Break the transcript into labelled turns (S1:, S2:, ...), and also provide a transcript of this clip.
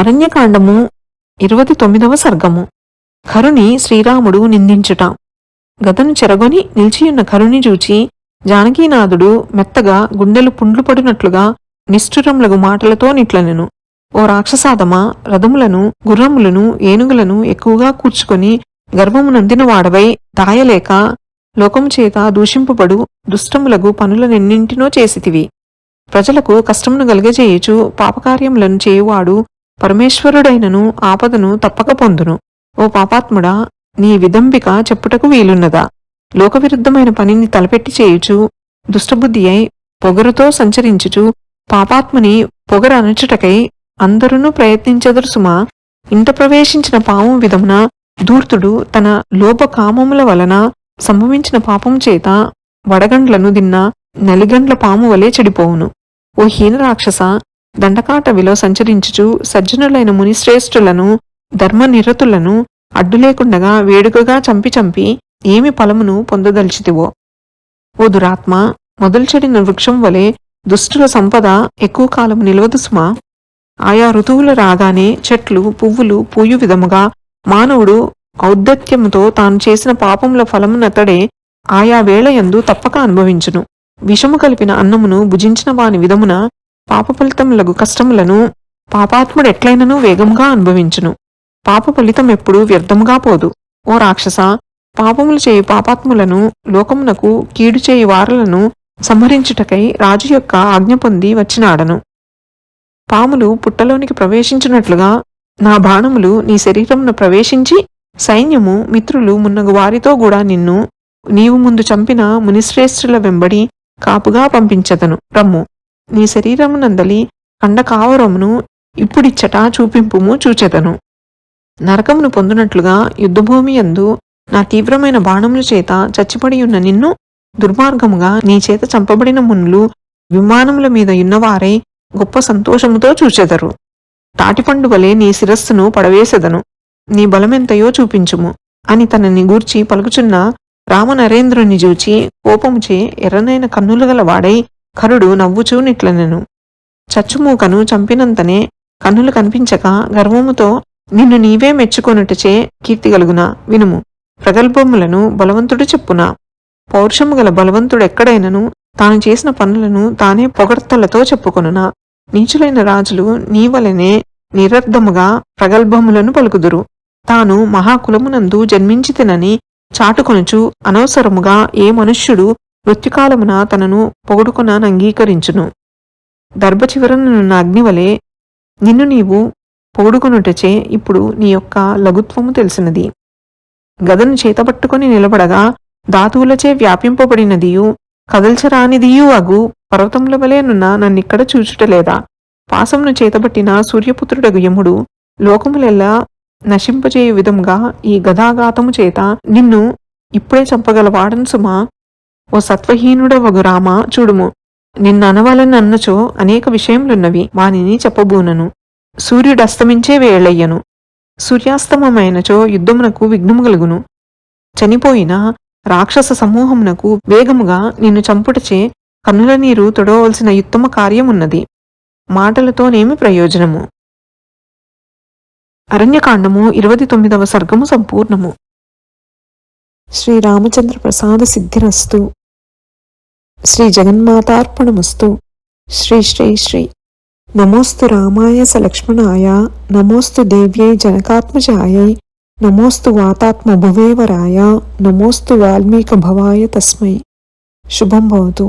S1: అరణ్యకాండము ఇరవై తొమ్మిదవ సర్గము. కరుని శ్రీరాముడు నిందించుట. గదను చెరగొని నిలిచియున్న కరుణి చూచి జానకీనాథుడు మెత్తగా గుండెలు పుండ్లు పడినట్లుగా నిష్ఠురములగు మాటలతో నిట్లనెను. ఓ రాక్షసాదమా రథములను గుర్రములను ఏనుగులను ఎక్కువగా కూర్చుకొని గర్భమునందిన వాడవై దాయలేక లోకము చేత దూషింపబడు దుష్టములగు పనులనెన్నింటినో చేసితివి. ప్రజలకు కష్టమును గలిగజేయుచు పాపకార్యములను చేయువాడు పరమేశ్వరుడైనను ఆపదను తప్పక పొందును. ఓ పాపాత్ముడా నీ విదంబిక చెప్పుటకు వీలున్నదా? లోకవిరుద్ధమైన పనిని తలపెట్టి చేయుచు దుష్టబుద్ధి అయి పొగరుతో సంచరించుచు పాపాత్ముని పొగర అనచుటకై అందరునూ ప్రయత్నించెదరు సుమా ఇంట ప్రవేశించిన పాము విధమున ధూర్తుడు తన లోప కామముల వలన సంభవించిన పాపం చేత వడగండ్లను దిన్న నలిగండ్ల పాము వలె చెడిపోవును. ఓ హీన రాక్షస దండకాటవిలో సంచరించుచు సజ్జనులైన మునిశ్రేష్ఠులను ధర్మనిరతులను అడ్డులేకుండగా వేడుకగా చంపి చంపి ఏమి ఫలమును పొందదలిచితివో. ఓ దురాత్మ మొదలుచెడిన వృక్షం వలె దుష్టుల సంపద ఎక్కువ కాలం నిలవదు సుమా ఆయా ఋతువులు రాగానే చెట్లు పువ్వులు పూయు విధముగా మానవుడు ఔద్ధత్యముతో తాను చేసిన పాపముల ఫలమునతడే ఆయా వేళయందు తప్పక అనుభవించును. విషము కలిపిన అన్నమును భుజించిన వాని విధమున పాప లఘు కష్టములను పాపాత్ముడెట్లైనను వేగముగా అనుభవించును. పాప ఫలితం ఎప్పుడూ వ్యర్థముగా పోదు. ఓ రాక్షస పాపములు చేయు పాపాత్ములను లోకమునకు కీడు చేయు వారలను సంహరించుటకై రాజు యొక్క ఆజ్ఞ పొంది వచ్చినాడను. పాములు పుట్టలోనికి ప్రవేశించినట్లుగా నా బాణములు నీ శరీరమును ప్రవేశించి సైన్యము మిత్రులు మున్నగు వారితో కూడా నిన్ను నీవు ముందు చంపిన మునిశ్రేష్ఠుల వెంబడి కాపుగా పంపించదను. రమ్ము. నీ శరీరమునందలి కండకావరమును ఇప్పుడిచ్చట చూపింపుము చూచెదను. నరకమును పొందునట్లుగా యుద్ధభూమి యందు నా తీవ్రమైన బాణముల చేత చచ్చిపడి ఉన్న నిన్ను దుర్మార్గముగా నీ చేత చంపబడిన మునులు విమానముల మీద ఉన్నవారై గొప్ప సంతోషముతో చూచెదరు. తాటిపండు వలె నీ శిరస్సును పడవేసెదను. నీ బలమెంతయో చూపించుము. అని తనని గూర్చి పలుకుచున్న రామనరేంద్రుని చూచి కోపముచే ఎర్రనైన కన్నులు గల వాడై కరుడు నవ్వుచూ నిట్లనెను చచ్చుమూకను చంపినంతనే కన్నులు కనిపించక గర్వముతో నిన్ను నీవే మెచ్చుకొనుటచే కీర్తిగలుగునా వినుము. ప్రగల్భములను బలవంతుడు చెప్పునా. పౌరుషము గల బలవంతుడెక్కడైనను తాను చేసిన పనులను తానే పొగడ్తలతో చెప్పుకొనునా. నీచులైన రాజులు నీ వలనే నిరర్ధముగా ప్రగల్భములను పలుకుదురు. తాను మహాకులమునందు జన్మించితినని చాటుకొనుచు అనవసరముగా ఏ మనుష్యుడు మృత్యుకాలమున తనను పొగుడుకొన అంగీకరించును. దర్భ చివరనున్న అగ్నివలే నిన్ను నీవు పొగుడుకొనుటచే ఇప్పుడు నీ యొక్క లఘుత్వము తెలిసినది. గదను చేతపట్టుకుని నిలబడగా ధాతువులచే వ్యాపింపబడినదియు కదల్చరానిదియూ అగు పర్వతముల వలెనున్న నన్నిక్కడ చూచుటలేదా పాసమును చేతబట్టిన సూర్యపుత్రుడగు యముడు లోకములెల్లా నశింపజేయు విధముగా ఈ గదాఘాతము చేత నిన్ను ఇప్పుడే చంపగలవాడను సుమా ఓ సత్వహీనుడవగు రామ చూడుము. నిన్ననవలని అన్నచో అనేక విషయములున్నవి వానిని చెప్పబూనను. సూర్యుడస్తమించే వేళయ్యను. సూర్యాస్తమమైనచో యుద్ధమునకు విఘ్నము కలుగును. చనిపోయిన రాక్షస సమూహమునకు వేగముగా నిన్ను చంపుటచే కన్నుల నీరు తొడవలసిన యుత్తమ కార్యమున్నది. మాటలతోనేమి ప్రయోజనము? అరణ్యకాండము ఇరవై తొమ్మిదవ సర్గము సంపూర్ణము. శ్రీరామచంద్ర ప్రసాద సిద్ధిరస్తు. శ్రీ జగన్మాతార్పణమస్తు శ్రీ శ్రీ శ్రీ నమోస్తు రామాయ సలక్ష్మణాయ నమోస్తు దేవ్యై జనకాత్మజాయై నమోస్తు వాతాత్మ భువేవరాయ నమోస్తు వాల్మీక భవాయ తస్మై శుభం భవతు